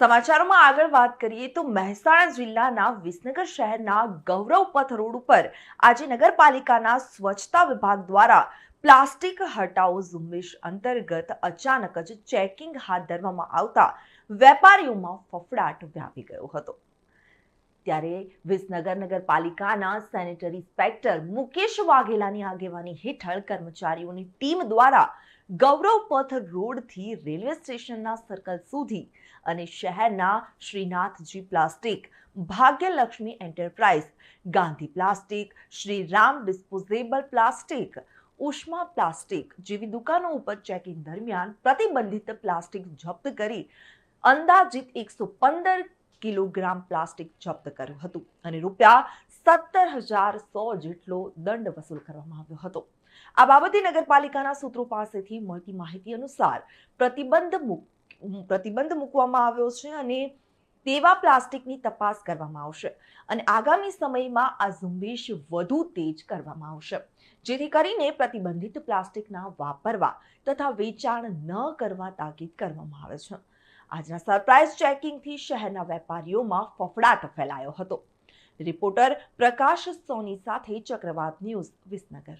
સમાચારોમાં આગળ વાત કરીએ તો મહેસાણા જિલ્લાના વિસનગર શહેરના ગૌરવ પથ રોડ ઉપર આજે નગરપાલિકાના સ્વચ્છતા વિભાગ દ્વારા પ્લાસ્ટિક હટાવો ઝુંબેશ અંતર્ગત અચાનક જ ચેકિંગ હાથ ધરવામાં આવતા વેપારીઓમાં ફફડાટ વ્યાપી ગયો હતો. ત્યારે વિસનગર નગરપાલિકાના સેનેટરી ઇન્સ્પેક્ટર મુકેશ વાઘેલાની આગેવાની હેઠળ કર્મચારીઓની ટીમ દ્વારા ગૌરવ પથ રોડથી રેલવે સ્ટેશનના સર્કલ સુધી અને શહેરના Shrinathji plastic, Bhagyalakshmi enterprise, Gandhi plastic, Shriram disposable plastic, Ushma plastic જેવી દુકાનો ઉપર ચેકિંગ દરમિયાન પ્રતિબંધિત પ્લાસ્ટિક જપ્ત કરી અંદાજિત એકસો પંદર કિલોગ્રામ પ્લાસ્ટિક જપ્ત કર્યું હતું અને રૂપિયા સત્તર હજાર સો જેટલો દંડ વસૂલ કરવામાં આવ્યો હતો. આ બાબતે નગરપાલિકાના સૂત્રો પાસેથી મળતી માહિતી અનુસાર પ્રતિબંધ પ્રતિબંધ મૂકવામાં આવ્યો છે અને તેવા પ્લાસ્ટિકની તપાસ કરવામાં આવશે અને આગામી સમયમાં આ ઝુંબેશ વધુ તેજ કરવામાં આવશે. જેથી કરીને પ્રતિબંધિત પ્લાસ્ટિકના વાપરવા તથા વેચાણ ન કરવા તાકીદ કરવામાં આવે છે. આજના સરપ્રાઇઝ ચેકિંગથી શહેરના વેપારીઓમાં ફફડાટ ફેલાયો હતો. રિપોર્ટર પ્રકાશ સોની સાથે ચક્રવાત ન્યૂઝ વિસનગર.